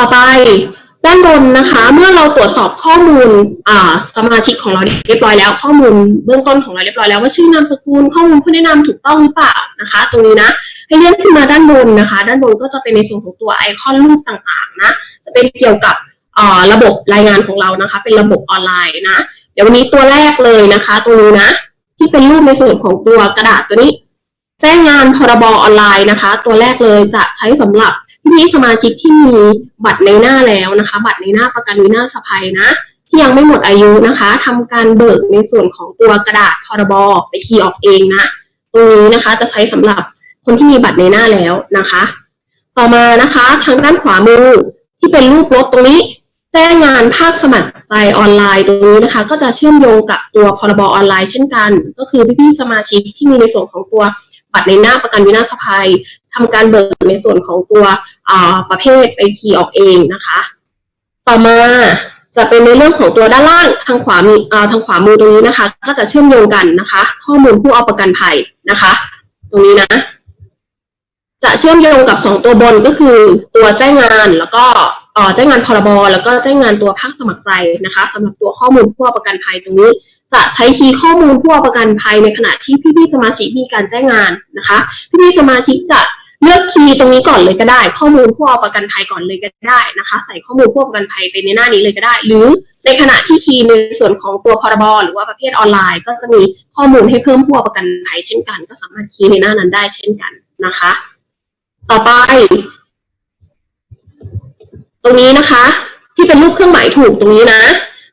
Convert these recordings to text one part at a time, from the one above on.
ต่อไปด้านบนนะคะ เมื่อเราตรวจสอบข้อมูลอ่าสมาชิกของเราเรียบร้อยแล้ว ข้อมูลเบื้องต้นของเราเรียบร้อยแล้วว่าชื่อนามสกุลข้อมูลผู้แนะนำถูกต้องหรือเปล่านะคะ ตรงนี้นะให้เลื่อนขึ้นมาด้านบนนะคะ ด้านบนก็จะเป็นในส่วนของตัวไอคอนรูปต่างๆนะจะเป็นเกี่ยวกับอ่ระบบรายงานของเรานะคะ เป็นระบบออนไลน์นะเดี๋ยววันนี้ตัวแรกเลยนะคะตรงนี้นะ ที่เป็นรูปในส่วนของตัวกระดาษตัวนี้ แจ้งงานพรบออนไลน์นะคะ ตัวแรกเลยจะใช้สำหรับ พี่ๆสมาชิกที่มีบัตรในหน้าแล้วนะคะ บัตรในหน้าประกันวินาศภัยนะที่ยังไม่หมดอายุนะคะทำการเบิกในส่วนของตัวกระดาษพรบไปคีย์ออกเองนะตรงนี้นะคะจะใช้สำหรับคนที่มีบัตรในหน้าแล้วนะคะ ต่อมานะคะทางด้านขวามือที่เป็นรูปรถตรงนี้ แจ้งงานภาคสมัครใจออนไลน์ตรงนี้นะคะ ก็จะเชื่อมโยงกับตัวพรบออนไลน์เช่นกัน ก็คือพี่ๆสมาชิกที่มีในส่วนของตัว บัตรในหน้าประกันวินาศภัยทำการเบิกในส่วนของตัวประเภทไปคีย์ออกเองนะคะ ต่อมาจะเป็นในเรื่องของตัวด้านล่างทางขวามีอ่าทางขวามือตรงนี้นะคะ ก็จะเชื่อมโยงกันนะคะ ข้อมูลผู้เอาประกันภัยนะคะ ตรงนี้นะ จะเชื่อมโยงกับสองตัวบนก็คือตัวแจ้งงานแล้วก็แจ้งงานพรบแล้วก็แจ้งงานตัวภาคสมัครใจนะคะสำหรับตัวข้อมูลผู้เอาประกันภัยตรงนี้ จะใช้คีย์ข้อมูลผู้เอาประกันภัยในขณะที่พี่ๆสมาชิกมีการแจ้งงานนะคะ พี่ๆสมาชิกจะเลือกคีย์ตรงนี้ก่อนเลยก็ได้ ข้อมูลผู้เอาประกันภัยก่อนเลยก็ได้นะคะ ใส่ข้อมูลผู้เอาประกันภัยไปในหน้านี้เลยก็ได้ หรือในขณะที่คีย์ในส่วนของตัวพรบหรือว่าประเภทออนไลน์ ก็จะมีข้อมูลให้เพิ่มผู้เอาประกันภัยเช่นกัน ก็สามารถคีย์ในหน้านั้นได้เช่นกันนะคะ ต่อไป ตรงนี้นะคะ ที่เป็นรูปเครื่องหมายถูกตรงนี้นะ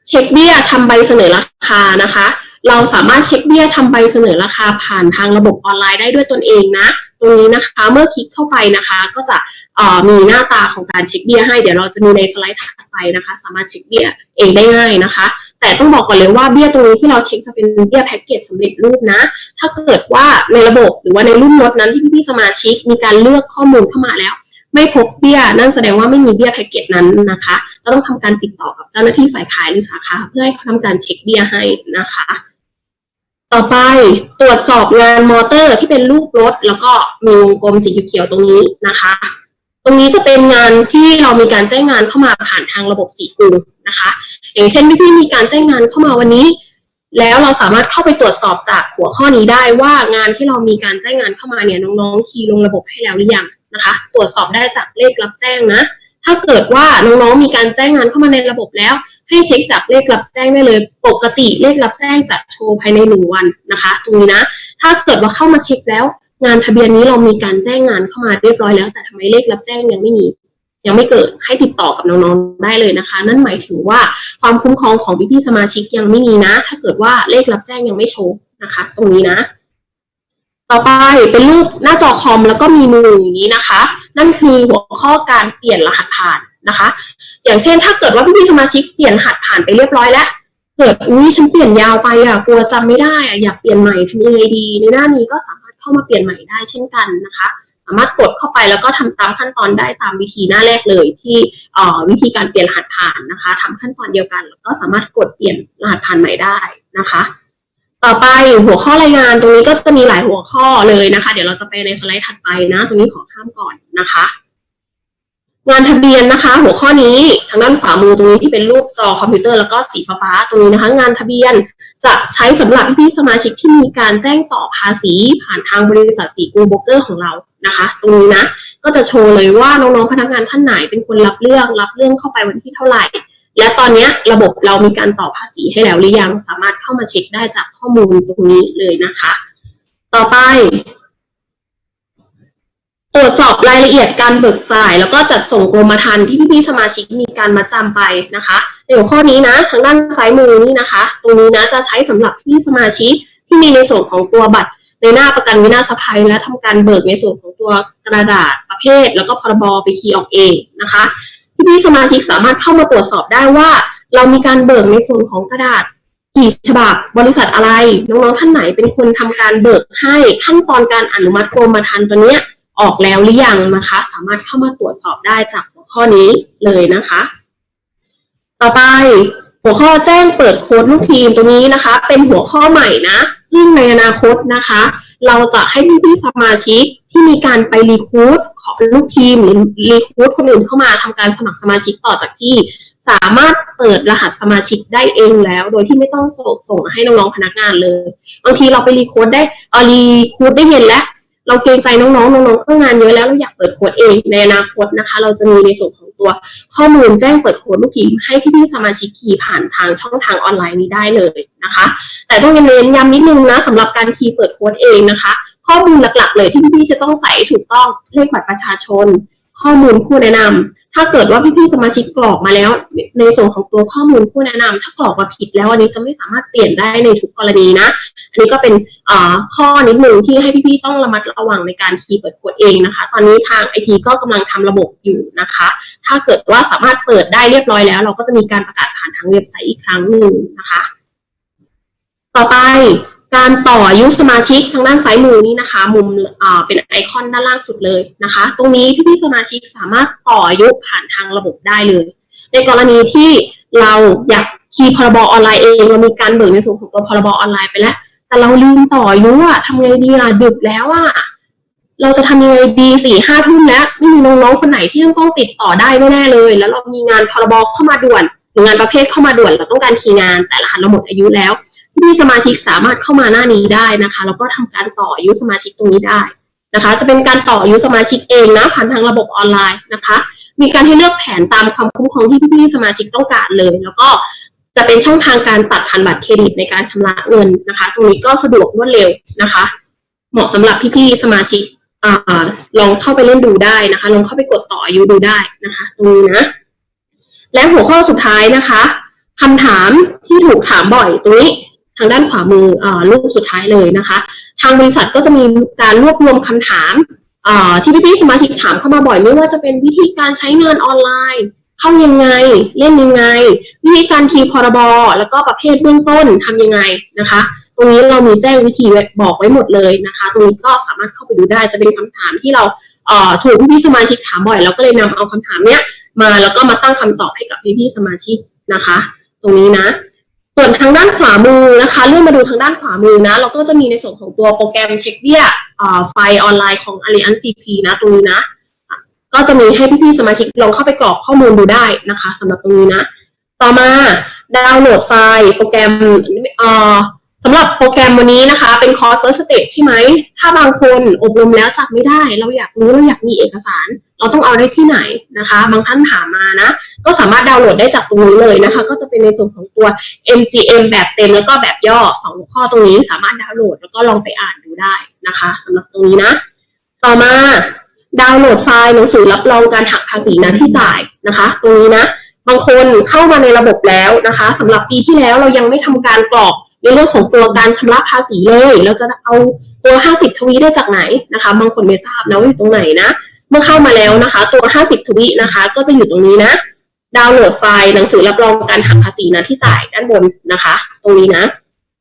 เช็คเบี้ยทำใบเสนอรา คานะคะ เราสามารถเช็คเบี้ยทำใบเสนอราคาผ่านทางระบบออนไลน์ได้ด้วยตนเองนะตรงนี้นะคะเมื่อคลิกเข้าไปนะคะ ก็จะมีหน้าตาของการเช็คเบี้ยให้เดี๋ยวเราจะมีในสไลด์ถัดไปนะคะ สามารถเช็คเบี้ยเองได้ง่ายนะคะ แต่ต้องบอกก่อนเลยว่าเบี้ยตรงนี้ที่เราเช็คจะเป็นเบี้ยแพ็กเกจสำเร็จรูปนะ ถ้าเกิดว่าในระบบหรือว่าในรุ่นรถนั้นที่พี่ๆสมาชิกมีการเลือกข้อมูลเข้ามาแล้ว ไม่พบเบี้ยนั่นแสดงว่าไม่มีเบี้ยแพ็กเกจนั้นนะคะเราต้องทำการติดต่อกับเจ้าหน้าที่ฝ่ายขายหรือสาขาเพื่อให้เขาทำการเช็คเบี้ยให้นะคะ ต่อไปตรวจสอบงานมอเตอร์ที่เป็นรูปรถ แล้วก็มีวงกลมสีเขียวตรงนี้นะคะ ตรงนี้จะเป็นงานที่เรามีการแจ้งงานเข้ามาผ่านทางระบบสีกรูนะคะ อย่างเช่นพี่มีการแจ้งงานเข้ามาวันนี้แล้วเราสามารถเข้าไปตรวจสอบจากหัวข้อนี้ได้ว่างานที่เรามีการแจ้งงานเข้ามาเนี่ยน้องๆ คีย์ลงระบบให้แล้วหรือยัง นะคะ ตรวจสอบได้จากเลขรับแจ้งนะถ้าเกิดว่าน้องๆมีการแจ้งงานเข้ามาในระบบแล้ว ให้เช็คจากเลขรับแจ้งได้เลย ปกติเลขรับแจ้งจะโชว์ภายในหนึ่งวันนะคะ ตรงนี้นะ ถ้าเกิดว่าเข้ามาเช็คแล้ว งานทะเบียนนี้เรามีการแจ้งงานเข้ามาเรียบร้อยแล้ว แต่ทำไมเลขรับแจ้งยังไม่มี ยังไม่เกิดให้ติดต่อกับน้องๆได้เลยนะคะ นั่นหมายถึงว่าความคุ้มครองของพี่ๆสมาชิกยังไม่มีนะ ถ้าเกิดว่าเลขรับแจ้งยังไม่โชว์นะคะ ตรงนี้นะ ต่อไปเป็นรูปหน้าจอคอมแล้วก็มีมืออย่างนี้นะคะ นั่นคือหัวข้อการเปลี่ยนรหัสผ่านนะคะ อย่างเช่นถ้าเกิดว่าพี่ๆสมาชิกเปลี่ยนรหัสผ่านไปเรียบร้อยแล้วเกิดอุ้ยฉันเปลี่ยนยาวไปอะกลัวจำไม่ได้อะอยากเปลี่ยนใหม่ทำยังไงดี ในหน้านี้ก็สามารถเข้ามาเปลี่ยนใหม่ได้เช่นกันนะคะ สามารถกดเข้าไปแล้วก็ทำตามขั้นตอนได้ตามวิธีหน้าแรกเลยที่วิธีการเปลี่ยนรหัสผ่านนะคะทำขั้นตอนเดียวกันแล้วก็สามารถกดเปลี่ยนรหัสผ่านใหม่ได้นะคะ ต่อไปหัวข้อรายงานตรงนี้ก็จะมีหลายหัวข้อเลยนะคะ เดี๋ยวเราจะไปในสไลด์ถัดไปนะ ตรงนี้ขอข้ามก่อนนะคะ งานทะเบียนนะคะ หัวข้อนี้ทางด้านขวามือตรงนี้ที่เป็นรูปจอคอมพิวเตอร์แล้วก็สีฟ้าๆตรงนี้นะคะ งานทะเบียนจะใช้สำหรับพี่สมาชิกที่มีการแจ้งต่อภาษี ผ่านทางบริษัทสีกูโบกเกอร์ของเรานะคะ ตรงนี้นะก็จะโชว์เลยว่าน้องๆพนักงานท่านไหนเป็นคนรับเรื่องรับเรื่องเข้าไปวันที่เท่าไหร่ และตอนนี้ระบบเรามีการต่อภาษีให้แล้วหรือยังสามารถเข้ามาเช็คได้จากข้อมูลตรงนี้เลยนะคะ ต่อไป ตรวจสอบรายละเอียดการเบิกจ่าย แล้วก็จัดส่งกรมธรรม์ที่พี่ๆสมาชิกมีการมาจำไปนะคะในหัวข้อนี้นะ ทางด้านซ้ายมือนี่นะคะ ตรงนี้นะจะใช้สำหรับพี่สมาชิกที่มีในส่วนของตัวบัตรในหน้าประกันวินาศภัยและทำการเบิกในส่วนของตัวกระดาษประเภท แล้วก็พรบไปคีย์ออกเองนะคะ พี่ๆสมาชิกสามารถเข้ามาตรวจสอบได้ว่า เรามีการเบิกในส่วนของกระดาษกี่ฉบับบริษัทอะไรน้องๆท่านไหนเป็นคนทำการเบิกให้ขั้นตอนการอนุมัติกรมธรรม์ตัวเนี้ยออกแล้วหรือยังนะคะ สามารถเข้ามาตรวจสอบได้จากหัวข้อนี้เลยนะคะ ต่อไป หัวข้อแจ้งเปิดโค้ดลูกทีมตรงนี้นะคะ เป็นหัวข้อใหม่นะ ซึ่งในอนาคตนะคะ เราจะให้พี่ๆสมาชิกที่มีการไปรีคูดขอลูกทีมหรือรีคูดคนอื่นเข้ามาทำการสมัครสมาชิกต่อจากที่ สามารถเปิดรหัสสมาชิกได้เองแล้ว โดยที่ไม่ต้องส่งส่งให้น้องๆพนักงานเลยบางทีเราไปรีคูดได้เออรีคูดได้เย็นแล้ว เราเกรงใจน้องๆ น้องๆก็งานเยอะแล้วเราอยากเปิดโค้ดเองในอนาคตนะคะ เราจะมีในส่วนของตัวข้อมูลแจ้งเปิดโค้ดลูกทีมให้พี่ๆสมาชิกคีย์ผ่านทางช่องทางออนไลน์นี้ได้เลยนะคะ แต่ต้องเน้นย้ำนิดนึงนะสำหรับการคีย์เปิดโค้ดเองนะคะ ข้อมูลหลักๆ เลยที่พี่ๆจะต้องใส่ถูกต้องเลขบัตรประชาชน ข้อมูลผู้แนะนำ ถ้าเกิดว่าพี่ๆสมาชิกกรอกมาแล้ว ในส่วนของตัวข้อมูลผู้แนะนำถ้ากรอกมาผิดแล้วอันนี้จะไม่สามารถเปลี่ยนได้ในทุกกรณีนะ อันนี้ก็เป็นข้อนิดหนึ่งที่ให้พี่ๆต้องระมัดระวังในการคีย์เปิดโค้ดเองนะคะ ตอนนี้ทางไอทีก็กำลังทำระบบอยู่นะคะ ถ้าเกิดว่าสามารถเปิดได้เรียบร้อยแล้ว เราก็จะมีการประกาศผ่านทางเว็บไซต์อีกครั้งหนึ่งนะคะ ต่อไป การต่ออายุสมาชิกทางด้านซ้ายมือนี้นะคะ มุมเป็นไอคอนด้านล่างสุดเลยนะคะ ตรงนี้พี่ๆสมาชิกสามารถต่ออายุผ่านทางระบบได้เลย ในกรณีที่เราอยากคีย์พรบออนไลน์เองเรามีการเบิกในส่วนของตัวพรบออนไลน์ไปแล้ว แต่เราลืมต่ออายุอะทำไงดีอะดึกแล้วอะเราจะทำยังไงดีสี่ห้าทุ่มแล้วไม่มีน้องๆคนไหนที่ต้องติดต่อได้แน่ๆเลย แล้วเรามีงานพรบเข้ามาด่วนหรืองานประเภทเข้ามาด่วนเราต้องการคีย์งานแต่รหัสเราหมดอายุแล้ว ที่สมาชิกสามารถเข้ามาหน้านี้ได้นะคะ แล้วก็ทำการต่ออายุสมาชิกตรงนี้ได้นะคะ จะเป็นการต่ออายุสมาชิกเองนะผ่านทางระบบออนไลน์นะคะ มีการให้เลือกแผนตามความคุ้มครองที่พี่ๆสมาชิกต้องการเลย แล้วก็จะเป็นช่องทางการตัดผ่านบัตรเครดิตในการชำระเงินนะคะ ตรงนี้ก็สะดวกรวดเร็วนะคะ เหมาะสำหรับพี่ๆสมาชิกอลองเข้าไปเล่นดูได้นะคะ ลองเข้าไปกดต่ออายุดูได้นะคะ ตรงนี้นะ และหัวข้อสุดท้ายนะคะคำถามที่ถูกถามบ่อยตรงนี้ ทางด้านขวามืออรูปสุดท้ายเลยนะคะ ทางบริษัทก็จะมีการรวบรวมคำถามที่พี่ๆสมาชิกถามเข้ามาบ่อยไม่ว่าจะเป็นวิธีการใช้งานออนไลน์ เข้ายังไง เล่นยังไง วิธีการคีย์พรบแล้วก็ประเภทเบื้องต้นทำยังไงนะคะ ตรงนี้เรามีแจ้งวิธีบอกไว้หมดเลยนะคะ ตรงนี้ก็สามารถเข้าไปดูได้จะเป็นคำถามที่เราถูกพี่ๆสมาชิกถามบ่อยเราก็เลยนำเอาคำถามเนี้ยมาแล้วก็มาตั้งคำตอบให้กับพี่ๆสมาชิกนะคะ ตรงนี้นะ ส่วนทางด้านขวามือนะคะเลื่อนมาดูทางด้านขวามือนะ เราก็จะมีในส่วนของตัวโปรแกรมเช็คเบี้ยไฟล์ออนไลน์ของ Allianz CP นะตรงนี้นะ ก็จะมีให้พี่ๆสมาชิกลองเข้าไปกรอกข้อมูลดูได้นะคะสำหรับตรงนี้นะ ต่อมาดาวน์โหลดไฟล์โปรแกรมอ่อ สำหรับโปรแกรมวันนี้นะคะ เป็นคอร์ส first stage ใช่ไหม ถ้าบางคนอบรมแล้วจับไม่ได้ เราอยากรู้เราอยากมีเอกสาร เราต้องเอาได้ที่ไหนนะคะ บางท่านถามมานะ ก็สามารถดาวน์โหลดได้จากตรงนี้เลยนะคะ ก็จะเป็นในส่วนของตัว MGM แบบเต็มแล้วก็แบบย่อสองข้อตรงนี้สามารถดาวน์โหลดแล้วก็ลองไปอ่านดูได้นะคะสำหรับตรงนี้นะ ต่อมาดาวน์โหลดไฟล์หนังสือรับรองการหักภาษีน้าที่จ่ายนะคะ ตรงนี้นะ บางคนเข้ามาในระบบแล้วนะคะสำหรับปีที่แล้วเรายังไม่ทำการกรอก ในเรื่องของตัวการชำระภาษีเลย เราจะเอาตัว 50 ทวีได้จากไหนนะคะ บางคนไม่ทราบนะว่าอยู่ตรงไหนนะ เมื่อเข้ามาแล้วนะคะ ตัว 50 ทวีนะคะ ก็จะอยู่ตรงนี้นะ ดาวน์โหลดไฟล์หนังสือรับรองการหักภาษีน้าที่จ่ายด้านบนนะคะ ตรงนี้นะ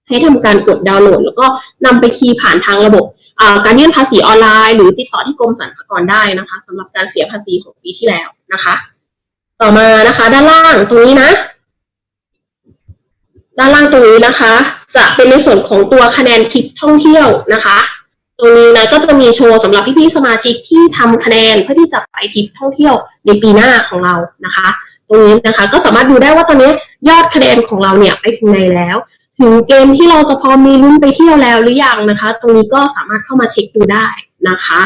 ให้ทำการกดดาวน์โหลด แล้วก็นำไปคีย์ผ่านทางระบบการยื่นภาษีออนไลน์ หรือติดต่อที่กรมสรรพากรได้นะคะสำหรับการเสียภาษีของปีที่แล้วนะคะ ต่อมานะคะ ด้านล่างตรงนี้นะด้านล่างตรงนี้นะคะ จะเป็นในส่วนของตัวคะแนนทริปท่องเที่ยวนะคะ ตรงนี้นะก็จะมีโชว์สำหรับพี่ๆสมาชิกที่ทำคะแนนเพื่อที่จะไปทริปท่องเที่ยวในปีหน้าของเรานะคะ ตรงนี้นะคะก็สามารถดูได้ว่าตอนนี้ยอดคะแนนของเราเนี่ยไปถึงไหนแล้ว ถึงเกณฑ์ที่เราจะพอมีลุ้นไปเที่ยวแล้วหรือยังนะคะ ตรงนี้ก็สามารถเข้ามาเช็คดูได้นะคะ